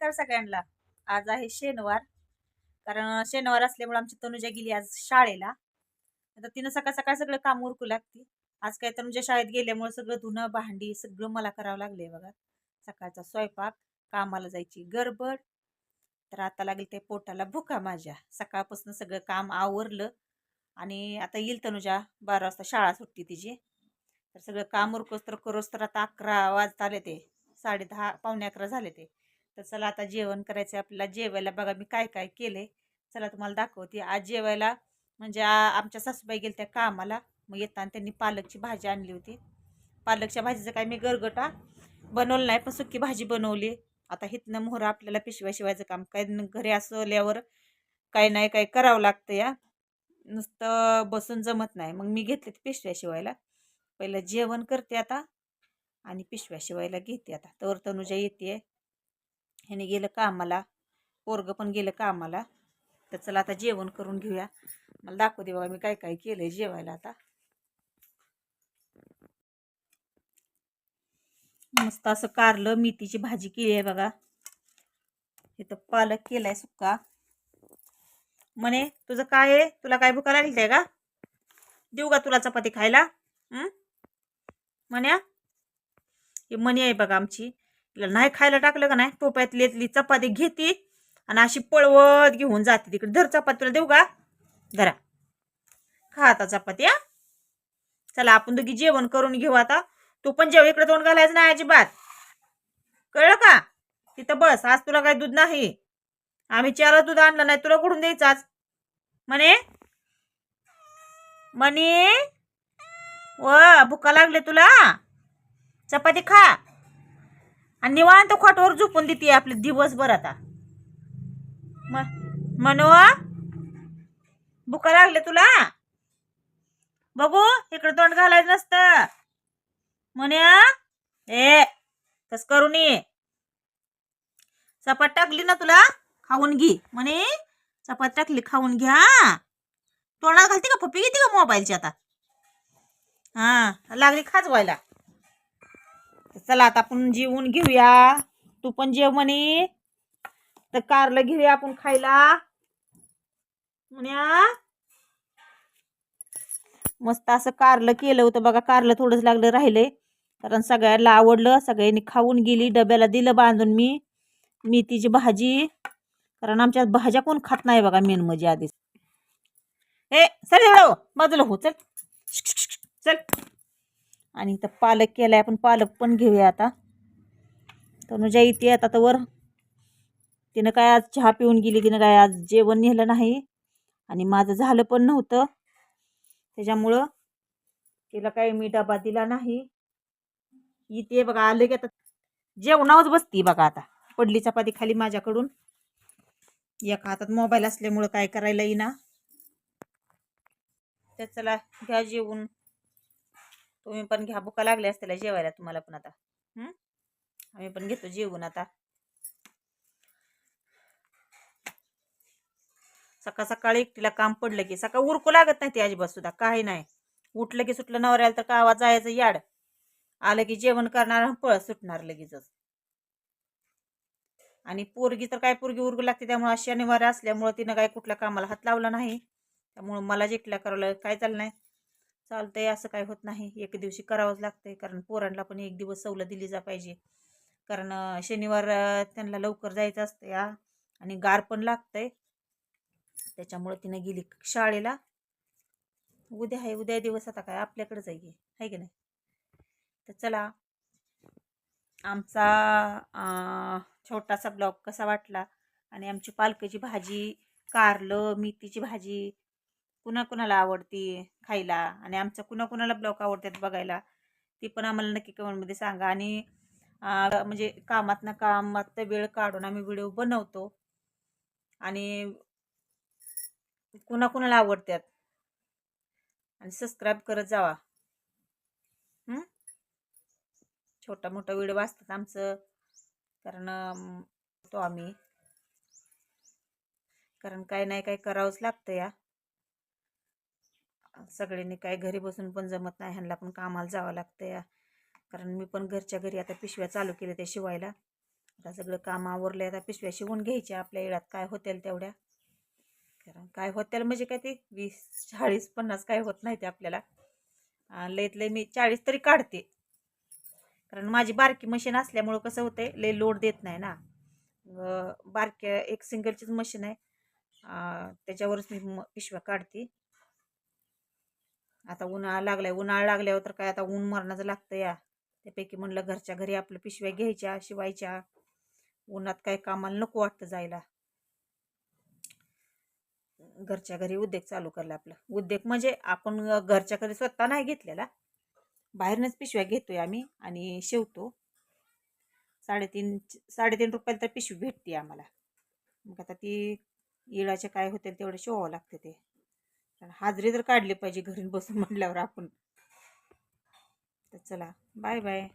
नमस्कार सगळ्यांना. आज आहे शनिवार. कारण शनिवार असल्यामुळे आमची तनुजा गेली आज शाळेला. आता तिनं सकाळ सकाळ सगळं काम उरकू लागते. आज काय तनुजा म्हणजे शाळेत गेल्यामुळे सगळं धुणं भांडी सगळं मला करावं लागले बघा. सकाळचा स्वयंपाक कामाला जायची गडबड. तर आता लागेल ते पोटाला भुका माझ्या. सकाळपासून सगळं काम आवरलं. आणि आता येईल तनुजा बारा वाजता शाळा सुटते तिची. तर सगळं काम उरकोस तर करोस तर आता अकरा वाजता आले ते. साडे दहा पावणे अकरा झाले ते. तर चला आता जेवण करायचं आहे आपल्याला. जेवायला बघा मी काय काय केले चला तुम्हाला दाखवते. आज जेवायला म्हणजे आ- आमच्या सासूबाई गेल्या त्या कामाला. मग येताना त्यांनी पालकची भाजी आणली होती. पालकच्या भाजीचं काय मी गरगटा बनवलं नाही पण सुकी भाजी बनवली. आता हिथनं मोहरं आपल्याला पिशव्या शिवायचं काम. काय घरी असल्यावर काही नाही काही करावं लागतं या. नुसतं बसून जमत नाही. मग मी घेतले ते पिशव्या शिवायला. पहिलं जेवण करते आता आणि पिशव्या शिवायला घेते आता. तर तनुजा येते. ह्याने गेलं कामाला पोरगं पण गेलं कामाला. तर चला आता जेवण करून घेऊया. मला दाखवते बघा मी काय काय केलंय जेवायला आता. मस्त असं कारलं मेथीची भाजी केली आहे बघा. इथं पालक केलाय सुक्का. म्हणे तुझं काय आहे? तुला काय भुका लागली आहे का? देऊ का तुला चपाती खायला? म्हण्या? हे मणी आहे बघा आमची. तिला नाही खायला टाकलं का नाही? टोप्यातली चपाती घेते आणि अशी पळवत घेऊन जाते. तिकडे धर चपाती तुला देऊ का? धरा. खा आता चपाती हा. चला आपण दोघी जेवण करून घेऊ आता. तू पण जेव इकडे तोंड घालायचं नाही अजिबात. कळलं का? तिथं बस आज तुला काही दूध नाही. आम्ही चार दूध आणलं नाही तुला कुठून द्यायचं आज? म्हणे? म्हणे? व भुका लागले तुला. चपाती खा. आणि निवांत खोटवर झोपून देते आपले दिवसभर आता. म्हणू भुका लागले तुला? बघू इकडे तोंड घालायचं नसतं. म्हण्या ए तस करू नये. चपात टाकली ना तुला? खाऊन घे. म्हणे चपात टाकली खाऊन घ्या. तोंडात घालते का? पप्पी घेते का मोबाईलची आता? हा लागली खाजवायला. चला आता आपण जेवून घेऊया. तू पण जेव म्हणे तर कारलं घेऊया आपण खायला. म्हण्या मस्त असं कारलं केलं होतं बघा. कारलं थोडंच लागलं राहिलंय. कारण सगळ्यांना आवडलं. सगळ्यांनी खाऊन गेली. डब्याला दिलं बांधून मी. मेथीची भाजी. कारण आमच्या भाज्या कोण खात नाही बघा मेन म्हणजे आधीच. ए चल हो. बाजूला हो. चल. चल. आणि इथं पालक केला आहे आपण पालक पण घेऊया आता. तनुजा इथे आता तर वर. तिनं काय आज चहा पिऊन गेली तिनं काय आज जेवण नेलं नाही. आणि माझं झालं पण नव्हतं. त्याच्यामुळं तिला काय मी डबा दिला नाही. इथे बघा आलं की आता जेवणावच बसती बघा आता. पडली चपाती खाली माझ्याकडून. एका हातात मोबाईल असल्यामुळं काय करायला येईना. तर चला घ्या जेवून. तुम्ही पण घ्या. भुका लागल्या असतील जेवायला तुम्हाला पण आता. आम्ही पण घेतो जेवून आता. सकाळ सकाळी एकटीला काम पडलं की सकाळ उरकू लागत नाही ती अजिबात सुद्धा. काही नाही. उठलं की सुटलं नवऱ्याला तर का आवाज जायचं याड. आलं की जेवण करणार पळ सुटणार लगेचच. आणि पोरगी तर काय पोरगी उरगू लागते त्यामुळे आज शनिवार असल्यामुळं तिनं काय कुठल्या कामाला हात लावला नाही. त्यामुळं मला जेकला करायला काय चाललं नाही. चालतंय असं काय होत नाही. एक दिवशी करावंच लागतंय कारण पोरांना पण एक दिवस सवलत दिली जा पाहिजे. कारण शनिवार त्यांना लवकर जायचं असतं या आणि गार पण लागतंय. त्याच्यामुळं तिनं गेली शाळेला. उद्या आहे उद्या दिवस आता काय आपल्याकडे आहे की आहे की नाही? तर चला. आमचा छोटासा ब्लॉग कसा वाटला? आणि आमची पालकाची भाजी कारलं मेथीची भाजी कुणा कुणाला आवडती खायला आणि आमच्या कुणा कुणाला आवडतात बघायला ती पण आम्हाला नक्की कमेंटमध्ये सांगा. आणि म्हणजे कामात ना कामात वेळ काढून आम्ही व्हिडिओ बनवतो आणि कुणा कुणाला आवडतात आणि सबस्क्राईब करत जावा. छोटा मोठा व्हिडिओ असतात आमचं कारण तो आम्ही. कारण काय नाही काय करावंच लागतं या. सगळ्यांनी काय घरी बसून पण जमत नाही ह्यांना पण कामाला जावं लागतं या कारण मी पण घरच्या घरी आता पिशव्या चालू केल्या त्या शिवायला. आता सगळं काम आवरलं आता पिशव्या शिवून घ्यायच्या आपल्या येळात काय होतील तेवढ्या. कारण काय होतील म्हणजे काय ते वीस चाळीस पन्नास काय होत नाही ते आपल्याला. लईत लई मी चाळीस तरी काढते. कारण माझी बारकी मशीन असल्यामुळं कसं होतंय लई लोड देत नाही ना. बारक्या एक सिंगलचीच मशीन आहे. त्याच्यावरच मी म- पिशव्या काढते. आता उन्हाळा लागलाय उन्हाळा लागल्यावर तर काय आता ऊन मरणाचं लागतं या. त्यापैकी म्हणलं घरच्या घरी आपलं पिशव्या घ्यायच्या शिवायच्या. उन्हात काय कामाला नको वाटतं जायला. घरच्या घरी उद्योग चालू करला आपलं. उद्योग म्हणजे आपण घरच्या घरी स्वतः नाही घेतलेला. बाहेरनंच पिशव्या घेतोय आम्ही आणि शिवतो. साडेतीन साडेतीन रुपयाला तर पिशवी भेटते आम्हाला. मग आता ती इळाचे काय होते तेवढं शिवावं लागते ते. हाजरी तर काढली पाहिजे घरी बसून म्हटल्यावर आपण. तर चला बाय बाय.